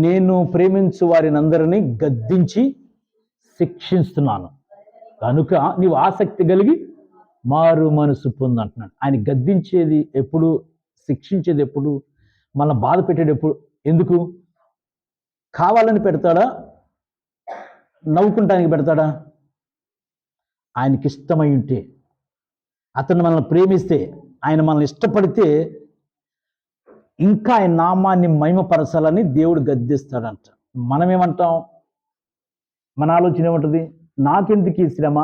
నేను ప్రేమించు వారిని అందరినీ గద్దించి శిక్షిస్తున్నాను. కనుక నీవు ఆసక్తి కలిగి మారు మనసు పొంది అంటున్నాడు. ఆయన గద్దించేది ఎప్పుడు శిక్షించేది ఎప్పుడు మన బాధ పెట్టేటప్పుడు ఎందుకు? కావాలని పెడతాడా? నవ్వుకుంటానికి పెడతాడా? ఆయనకి ఇష్టమై ఉంటే అతను మనల్ని ప్రేమిస్తే ఆయన మనల్ని ఇష్టపడితే ఇంకా ఆయన నామాన్ని మహిమపరచాలని దేవుడు గద్దిస్తాడంట. మనం ఏమంటాం మన ఆలోచన ఏముంటుంది? నాకెందుకు ఈ శ్రమ?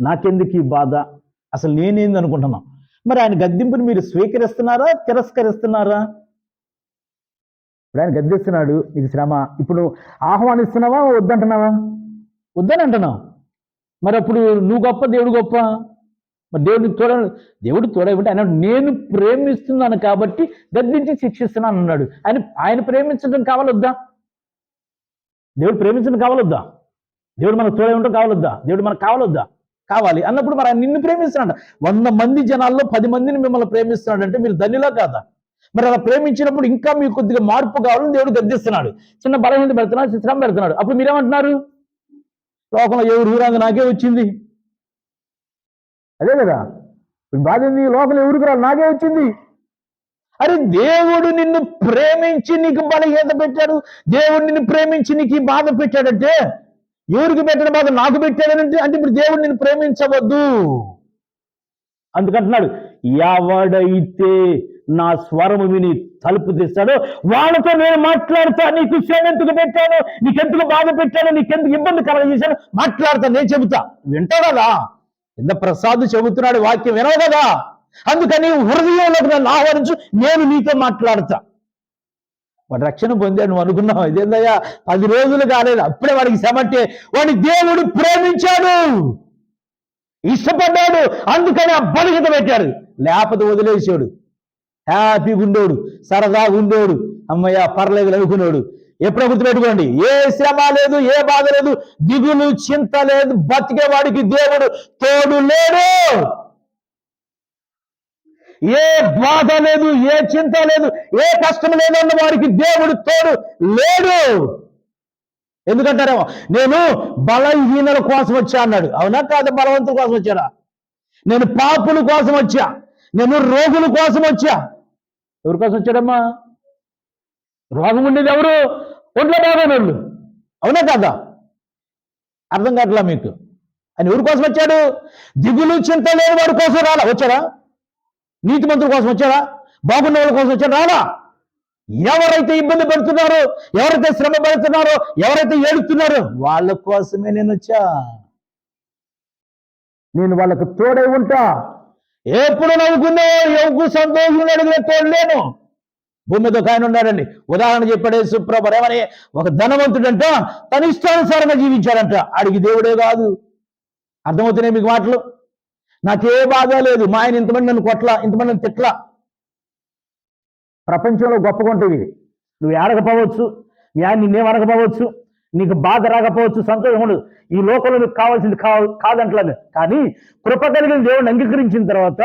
నాకెందుకు ఈ బాధ? అసలు నేనేంది అనుకుంటున్నాం? మరి ఆయన గద్దింపుని మీరు స్వీకరిస్తున్నారా? తిరస్కరిస్తున్నారా? ఇప్పుడు ఆయన గద్దిస్తున్నాడు నీకు శ్రమ. ఇప్పుడు ఆహ్వానిస్తున్నావా? వద్దంటున్నావా? వద్దని అంటున్నావు మరి అప్పుడు నువ్వు గొప్ప దేవుడు గొప్ప? మరి దేవుడికి తోడ దేవుడు తోడైతే ఆయన నేను ప్రేమిస్తున్నాను కాబట్టి గద్దించి శిక్షిస్తున్నాను అన్నాడు. ఆయన ఆయన ప్రేమించడం కావాలొద్దా? దేవుడు ప్రేమించడం కావాలొద్దా? దేవుడు మనకు తోడై ఉండడం కావాలొద్దా? దేవుడు మనకు కావాలొద్దా? కావాలి. అన్నప్పుడు మరి ఆయన నిన్ను ప్రేమిస్తున్నాడు వంద మంది జనాల్లో పది మందిని మిమ్మల్ని ప్రేమిస్తున్నాడు అంటే మీరు ధన్యులా కాదా? మరి అలా ప్రేమించినప్పుడు ఇంకా మీకు కొద్దిగా మార్పు కావాలని దేవుడు గద్దిస్తున్నాడు. చిన్న బలహీనత పెడుతున్నాడు చిన్న శ్రమ పెడుతున్నాడు. అప్పుడు మీరేమంటున్నారు? లోకంలో ఎవరు ఊరాంగ నాకే వచ్చింది? అదే కదా. ఇప్పుడు బాధ ఏంది? లోకంలో ఎవరికి రాదు? నాకే వచ్చింది. అరే దేవుడు నిన్ను ప్రేమించి నీకు బలహీత పెట్టాడు. దేవుడు నిన్ను ప్రేమించి నీకు ఈ బాధ పెట్టాడంటే ఎవరికి పెట్టిన బాధ? నాకు పెట్టాడనంటే అంటే ఇప్పుడు దేవుడు నిన్ను ప్రేమించవద్దు. అందుకంటున్నాడు ఎవడైతే నా స్వరము విని తలుపు తీస్తాడో వాళ్ళతో నేను మాట్లాడతా. నీకు శ్రమ ఎందుకు పెట్టాను? నీకెందుకు బాధ పెట్టాను? నీకెందుకు ఇబ్బంది కలగజేశాను? మాట్లాడతా నేను చెబుతా. వింటావు కదా? ఇంత ప్రసాద్ చెబుతున్నాడు వాక్యం వినవు కదా? అందుకని హృదయంలోకి నన్ను ఆహ్వానించు నేను నీతో మాట్లాడతా. వాడు రక్షణ పొందాడు నువ్వు అనుకున్నావు? ఇదేందయ్యా? పది రోజులు కాలేదు అప్పుడే వాడికి శ్రమంటే వాడి దేవుడు ప్రేమించాడు. ఇష్టపడ్డాడు అందుకని ఆ బలిహిత పెట్టాడు. లేకపోతే వదిలేసాడు. హ్యాపీగా ఉండోడు సరదాగా ఉండోడు అమ్మయ్య పర్లేదు అనుకున్నాడు ఎప్పుడో గుర్తుపెట్టుకోండి ఏ శ్రమ లేదు ఏ బాధ లేదు దిగులు చింత లేదు బతికే వాడికి దేవుడు తోడు లేడు. ఏ బాధ లేదు ఏ చింత లేదు ఏ కష్టం లేదన్న వారికి దేవుడు తోడు లేడు. ఎందుకంటారేమో నేను బలహీనల కోసం వచ్చా అన్నాడు. అవునా కాదు బలవంతుల కోసం వచ్చారా నేను పాపుల కోసం వచ్చా? నేను రోగుల కోసం వచ్చా? ఎవరి కోసం వచ్చాడమ్మా? రోగం ఉండేది ఎవరు? ఒంట్లో బాగోనోళ్ళు. అవునా కాదా? అర్థం కావట్లా మీకు? ఆయన ఎవరి కోసం వచ్చాడు? దిగులు చింత లేని వాడి కోసం రాలా. వచ్చాడా? నీతి మంత్రుల కోసం వచ్చాడా? బాగున్న వాళ్ళ కోసం వచ్చాడు? రాలా. ఎవరైతే ఇబ్బంది పడుతున్నారో ఎవరైతే శ్రమ పడుతున్నారో ఎవరైతే ఏడుతున్నారో వాళ్ళ కోసమే నేను వచ్చా. నేను వాళ్ళకు తోడై ఉంటా. ఎప్పుడు నవ్వుకునే ఎవరు సంతోషం అడిగినట్టు లేను. భూమి మీద ఒక ఆయన ఉన్నాడండి. ఉదాహరణ చెప్పాడే సుప్రభ ఏమని ఒక ధనవంతుడంట తన ఇష్టానుసారంగా జీవించాడంట. ఆడికి దేవుడే కాదు. అర్థమవుతున్నాయి మీకు మాటలు? నాకే బాధ లేదు. మా ఆయన ఇంతమంది నన్ను కొట్ల ఇంతమంది నన్ను తిట్ల. ప్రపంచంలో గొప్పగా ఉంటుంది ఇది. నువ్వు ఏడకపోవచ్చు. యాన్ని నిన్నేం అనకపోవచ్చు నీకు బాధ రాకపోవచ్చు సంతోషం ఉండదు. ఈ లోకంలో నీకు కావాల్సింది కా కాదంటలేదు. కానీ కృప కలిగిన దేవుడిని అంగీకరించిన తర్వాత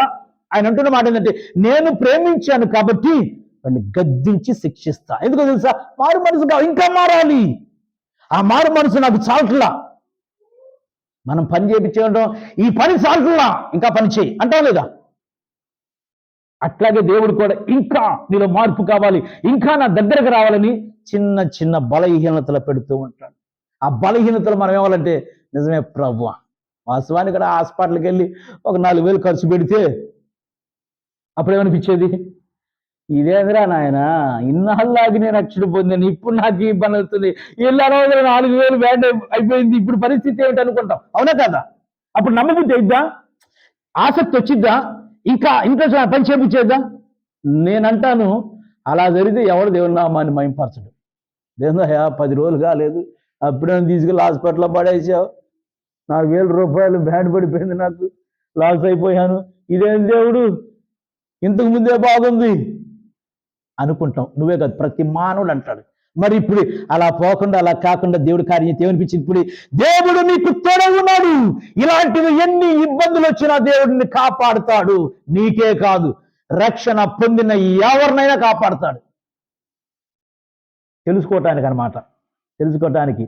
ఆయన అంటున్న మాట ఏంటంటే నేను ప్రేమించాను కాబట్టి వాడిని గద్దించి శిక్షిస్తా. ఎందుకో తెలుసా? మారు మనసు ఇంకా మారాలి. ఆ మారు మనసు నాకు చాలట్లా. మనం పని చేయించడం ఈ పని చాలట్లా. ఇంకా పని చేయి. అంటాం లేదా? అట్లాగే దేవుడు కూడా ఇంకా నీలో మార్పు కావాలి. ఇంకా నా దగ్గరకు రావాలని చిన్న చిన్న బలహీనతలు పెడుతూ ఉంటాడు. ఆ బలహీనతలు మనం ఏమాలంటే నిజమే ప్రభు వాస్తవానికి కూడా హాస్పిటల్కి వెళ్ళి ఒక నాలుగు వేలు ఖర్చు పెడితే అప్పుడేమనిపించేది? ఇదేంద్రా నాయన ఇన్నాళ్ళకి నేను రక్షణ పొందాను ఇప్పుడు నాకు ఈ పని అవుతుంది. ఇళ్ళ రోజులు నాలుగు వేలు బ్యాండ్ అయిపోయింది ఇప్పుడు పరిస్థితి ఏమిటి అనుకుంటాం? అవునా కదా? అప్పుడు నమ్మబుద్ధి అయిద్దా? ఆసక్తి వచ్చిద్దా? ఇంకా ఇంకా పని చేపించేద్దా నేనంటాను అలా జరిగితే ఎవడు దేవుని నామాన్ని మైంపరచడు దేవుందా పది రోజులు కాలేదు అప్పుడే తీసుకెళ్ళి హాస్పిటల్లో పడేసావు. నాలుగు వేల రూపాయలు బ్యాండ్ పడిపోయింది నాకు లాస్ అయిపోయాను. ఇదేం దేవుడు? ఇంతకు ముందే బాగుంది. అనుకుంటాం. నువ్వే కాదు ప్రతి మానవుడు అంటాడు. మరి ఇప్పుడు అలా పోకుండా అలా కాకుండా దేవుడి కార్యం ఏమనిపించింది ఇప్పుడు దేవుడు నీకు తోడ ఉన్నాడు. ఇలాంటివి ఎన్ని ఇబ్బందులు వచ్చినా దేవుడిని కాపాడుతాడు. నీకే కాదు రక్షణ పొందిన ఎవరినైనా కాపాడుతాడు. తెలుసుకోవటానికి అనమాట తెలుసుకోవటానికి